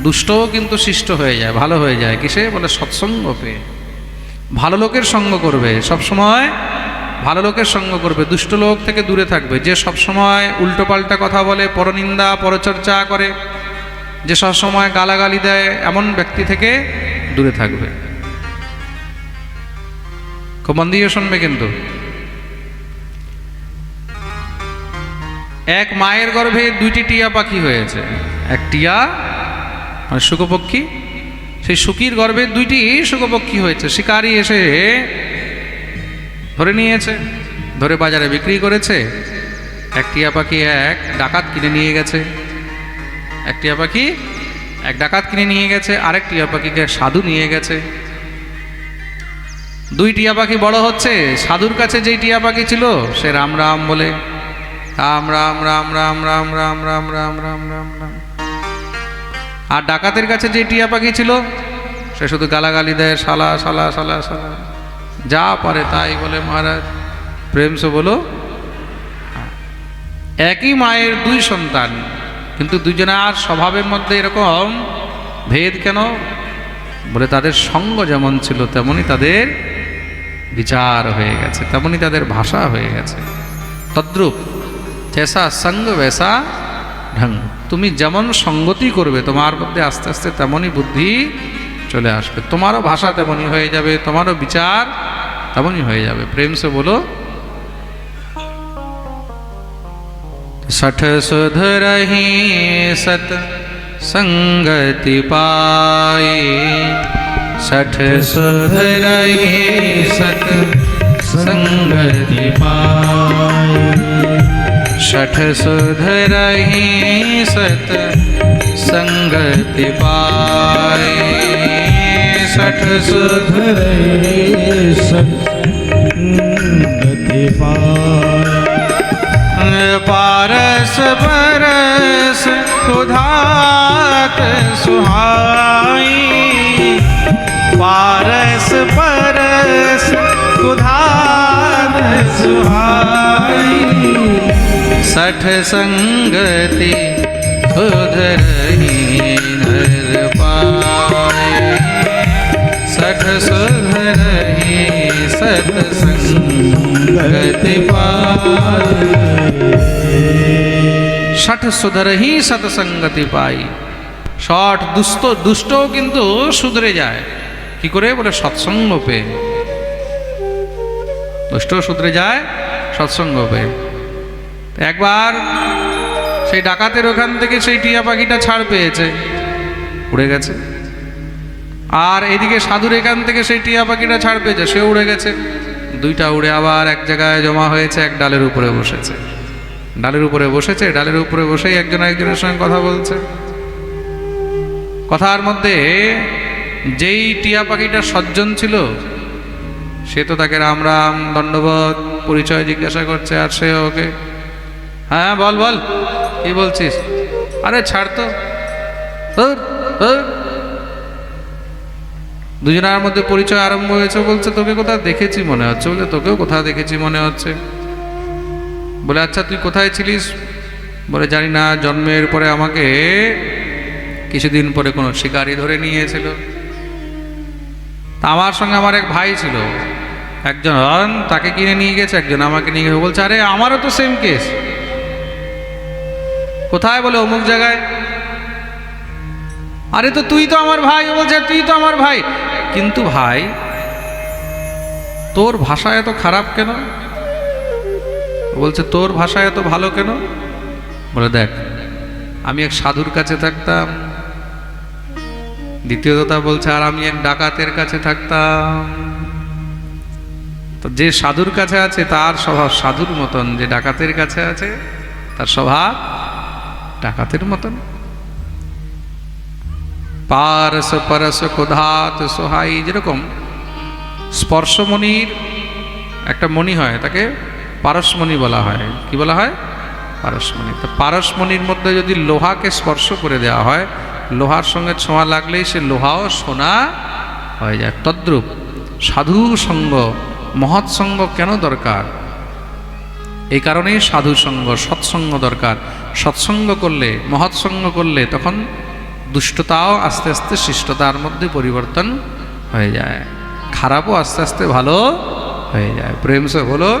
দুষ্টও কিন্তু শিষ্ট হয়ে যায়, ভালো হয়ে যায়। কিসে? বলে সৎসঙ্গ পেয়ে ভালো লোকের সঙ্গ করবে। সব সময় ভালো লোকের সঙ্গ করবে। দুষ্ট লোক থেকে দূরে থাকবে। যে সব সময় উল্টোপাল্টা কথা বলে, পরনিন্দা, পরচর্চা করে, যে সব সময় গালাগালি দেয়, এমন ব্যক্তি থেকে দূরে থাকবে। খুব মন দিয়ে শুনবে কিন্তু। এক মায়ের গর্ভে দুইটি টিয়া পাখি হয়েছে। এক টিয়া মানে শুকপক্ষী সেই সুখীর গর্ভে দুইটি শুকপক্ষী হয়েছে। শিকারি এসে ধরে নিয়েছে, ধরে বাজারে বিক্রি করেছে। এক টিয়া পাখি এক ডাকাত কিনে নিয়ে গেছে। এক টিয়া পাখি এক ডাকাত কিনে নিয়ে গেছে, আরেক টিয়া পাখিকে সাধু নিয়ে গেছে। দুই টিয়া পাখি বড় হচ্ছে, সাধুর কাছে যেই টিয়া পাখি ছিল, সে রাম রাম বলে রাম রাম রাম রাম রাম রাম রাম রাম রাম রাম রাম। আর ডাকাতের কাছে যে টিয়া পাখি ছিল, সে শুধু গালাগালি দেয়, শালা শালা শালা শালা। যা পারে তাই বলে মহারাজ। প্রেম সে বলো, একই মায়ের দুই সন্তান, কিন্তু দুজনের স্বভাবের মধ্যে এরকম ভেদ কেন? বলে তাদের সঙ্গ যেমন ছিল তেমনই তাদের বিচার হয়ে গেছে তেমনই তাদের ভাষা হয়ে গেছে। তদ্রূপ জেসা সঙ্গ বেসা ঢং তুমি যেমন সঙ্গতি করবে তোমার মধ্যে আস্তে আস্তে তেমনই বুদ্ধি চলে আসবে তোমারও ভাষা তেমনই হয়ে যাবে তোমারও বিচার তেমনই হয়ে যাবে প্রেম সে বলো सठ सुध रही सत संगति पाए सठ सुध रही सत संगति पाए सठ सुध रही सत संगति पाए। सठ सुध गति पाय पारस परस उधात सुहाई। पारस परस उधात सुहाई। सठ संगति सुधरही नर पाए सठ सुधरही सतसंगति पाए ষট সুধরহি সৎসঙ্গতি পাই ষট দুষ্ট দুষ্টও কিন্তু সুধরে যায় কি করে বলে সৎসঙ্গ পেয়ে দুষ্ট সুধরে যায় সৎসঙ্গ পেয়ে একবার সেই ডাকাতের ওখান থেকে সেই টিয়া পাখিটা ছাড় পেয়েছে, উড়ে গেছে। আর এদিকে সাধুর এখান থেকে সেই টিয়া পাখিটা ছাড় পেয়েছে সে উড়ে গেছে। দুইটা উড়ে আবার এক জায়গায় জমা হয়েছে, এক ডালের উপরে বসেছে। ডালের উপরে বসেছে, ডালের উপরে বসেই একজন একজনের সঙ্গে কথা বলছে। কথার মধ্যে যেই টিয়া পাখিটা সজ্জন ছিল, সে তো তাকে রাম রাম দণ্ডবোধ, পরিচয় জিজ্ঞাসা করছে আর সে ওকে হ্যাঁ বল বল। কি বলছিস? আরে, ছাড় তো। দুজনের মধ্যে পরিচয় আরম্ভ হয়েছে বলছে, তোকে কোথাও দেখেছি মনে হচ্ছে? বলে তোকেও কোথাও দেখেছি মনে হচ্ছে? বলে আচ্ছা তুই কোথায় ছিলিস? বলে, জানি না, জন্মের পরে আমাকে কিছুদিন পরে কোনো শিকারি ধরে নিয়েছিল। আমার সঙ্গে আমার এক ভাই ছিল। একজন তাকে কিনে নিয়ে গেছে, একজন আমাকে নিয়ে গেছে। বলছে, আরে, আমারও তো সেম কেস কোথায় বলে অমুক জায়গায়? আরে তো তুই তো আমার ভাই, ও বলছে, তুই তো আমার ভাই। কিন্তু ভাই, তোর ভাষা এত খারাপ কেন? বলছে, তোর ভাষা এত ভালো কেন? বলে, দেখ, আমি এক সাধুর কাছে থাকতাম। দ্বিতীয় কথা বলছে, আর আমি এক ডাকাতের কাছে থাকতাম। তো যে সাধুর কাছে আছে, তার স্বভাব সাধুর মতন, যে ডাকাতের কাছে আছে, তার স্বভাব ডাকাতের মতন। পারস পরস কোধাত সোহাই, যেরকম স্পর্শমণির একটা মণি হয়, তাকে পারসমণি বলা হয়। কি বলা হয়? পারসমণি। তো পারসমণির মধ্যে যদি লোহাকে স্পর্শ করে দেওয়া হয়, লোহার সঙ্গে ছোঁয়া লাগলেই সে লোহাও সোনা হয়ে যায়। তদ্রূপ সাধু সঙ্গ মহৎ সঙ্গ কেন দরকার? এই কারণেই সাধুসঙ্গ সৎসঙ্গ দরকার। সৎসঙ্গ করলে মহৎসঙ্গ করলে তখন দুষ্টতাও আস্তে আস্তে শিষ্টতার মধ্যে পরিবর্তন হয়ে যায়। খারাপও আস্তে আস্তে ভালো হয়ে যায়। প্রেম হলো